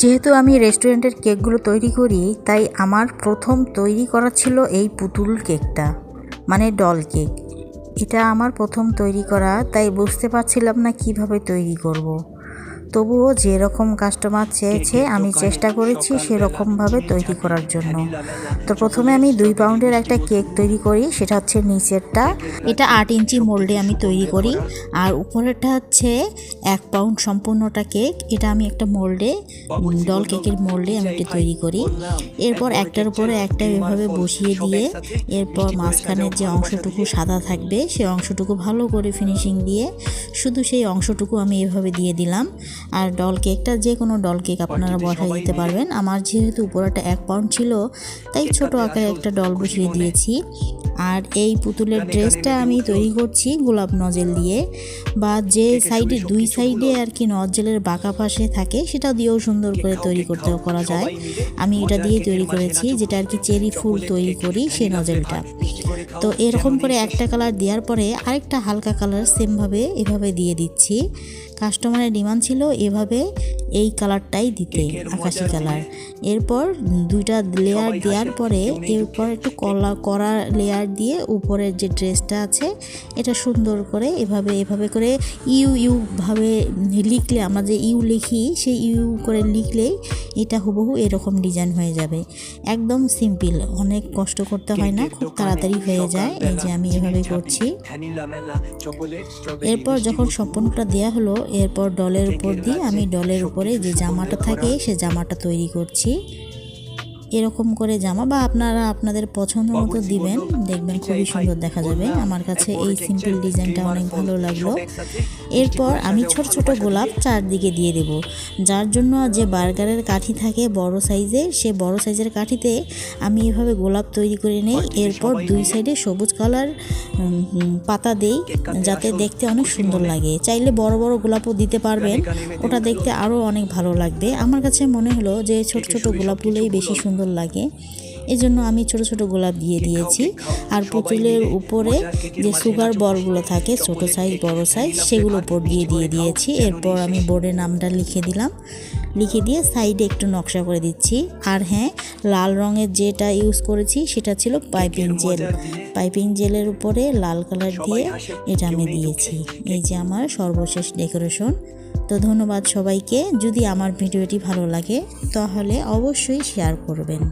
যেহেতু আমি রেস্টুরেন্টের কেকগুলো তৈরি করি, তাই আমার প্রথম তৈরি করা ছিল এই পুতুল কেকটা মানে ডল কেক এটা আমার প্রথম তৈরি করা, তাই বুঝতে পারছিলাম না কীভাবে তৈরি করব। তবুও যেরকম কাস্টমার চেয়েছে আমি চেষ্টা করেছি সেরকমভাবে তৈরি করার জন্য। তো প্রথমে আমি দুই পাউন্ডের একটা কেক তৈরি করি সেটা হচ্ছে নিচেরটা। এটা আট ইঞ্চি মোল্ডে আমি তৈরি করি আর উপরেরটা হচ্ছে এক পাউন্ড সম্পূর্ণটা কেক। এটা আমি একটা মোল্ডে ডল কেকের মোল্ডে আমি এটা তৈরি করি। এরপর একটার উপরে একটা এভাবে বসিয়ে দিয়ে এরপর মাঝখানের যে অংশটুকু সাদা থাকবে সেই অংশটুকু ভালো করে ফিনিশিং দিয়ে শুধু সেই অংশটুকু আমি এভাবে দিয়ে দিলাম। আর ডল কেকটা যে কোনো ডল কেক আপনারা বসাই দিতে পারবেন। আমার যেহেতু উপরটা এক পাউন্ড ছিল তাই ছোট আকারে একটা ডল বসিয়ে দিয়েছি। আর এই পুতুলের ড্রেসটা আমি তৈরি করছি গোলাপ নজেল দিয়ে। বা যে সাইডে দুই সাইডে আর কি নজেলের বাঁকা পাশে থাকে সেটা দিয়েও সুন্দর করে তৈরি করতে করা যায়। আমি এটা দিয়ে তৈরি করেছি যেটা আর কি চেরি ফুল তৈরি করি সেই নজেলটা তো এরকম করে একটা কালার দেওয়ার পরে আরেকটা হালকা কালার সেমভাবে এভাবে দিয়ে দিচ্ছি। কাস্টমারের ডিমান্ড ছিল এভাবে এই কালারটাই দিতে আকাশি কালার। এরপর দুইটা লেয়ার দেওয়ার পরে এরপর একটু কলা কড়া লেয়ার দিয়ে উপরের যে ড্রেসটা আছে এটা সুন্দর করে এভাবে এভাবে করে ইউ ইউভাবে লিখলে আমরা যে ইউ লিখি সেই ইউ করে লিখলেই এটা হুবহু এরকম ডিজাইন হয়ে যাবে। একদম সিম্পল অনেক কষ্ট করতে হয় না খুব তাড়াতাড়ি হয়ে যায় এই যে আমি এভাবে করছি। এরপর যখন সম্পূর্ণটা দেওয়া হলো এরপর ডলের উপর দিয়ে আমি ডলের উপরে যে জামাটা থাকে সে জামাটা তৈরি করছি। এরকম করে জামা বা আপনারা আপনাদের পছন্দ মতো দিবেন দেখবেন খুবই সুন্দর দেখা যাবে। আমার কাছে এই সিম্পল ডিজাইনটা অনেক ভালো লাগল। এরপর আমি ছোট ছোট গোলাপ চারদিকে দিয়ে দেব। যার জন্য যে বার্গারের কাঠি থাকে বড় সাইজের সে বড় সাইজের কাঠিতে আমি এভাবে গোলাপ তৈরি করে নেই। এরপর দুই সাইডে সবুজ কালার পাতা দেই যাতে দেখতে অনেক সুন্দর লাগে। চাইলে বড় বড় গোলাপও দিতে পারবেন। ওটা দেখতে আরও অনেক ভালো লাগবে। আমার কাছে মনে হলো যে ছোট ছোট গোলাপগুলোই বেশি সুন্দর লাগে। এই জন্য আমি ছোট ছোট গোলাপ দিয়ে দিয়েছি। আর পুতুলের উপরে যে সুগার বলগুলো থাকে ছোট সাইজ বড় সাইজ সেগুলো উপর দিয়ে দিয়ে দিয়েছি। এরপর আমি বোর্ডের নামটা লিখে দিলাম। লিখে দিয়ে সাইডে একটু নকশা করে দিচ্ছি। আর হ্যাঁ লাল রঙের যেটা ইউজ করেছি সেটা ছিল পাইপিং জেল। পাইপিং জেলের উপরে লাল কালার দিয়ে এটা আমি দিয়েছি। এই যে আমার সর্বশেষ ডেকোরেশন তো ধন্যবাদ সবাইকে। যদি আমার ভিডিওটি ভালো লাগে তাহলে অবশ্যই শেয়ার করবেন।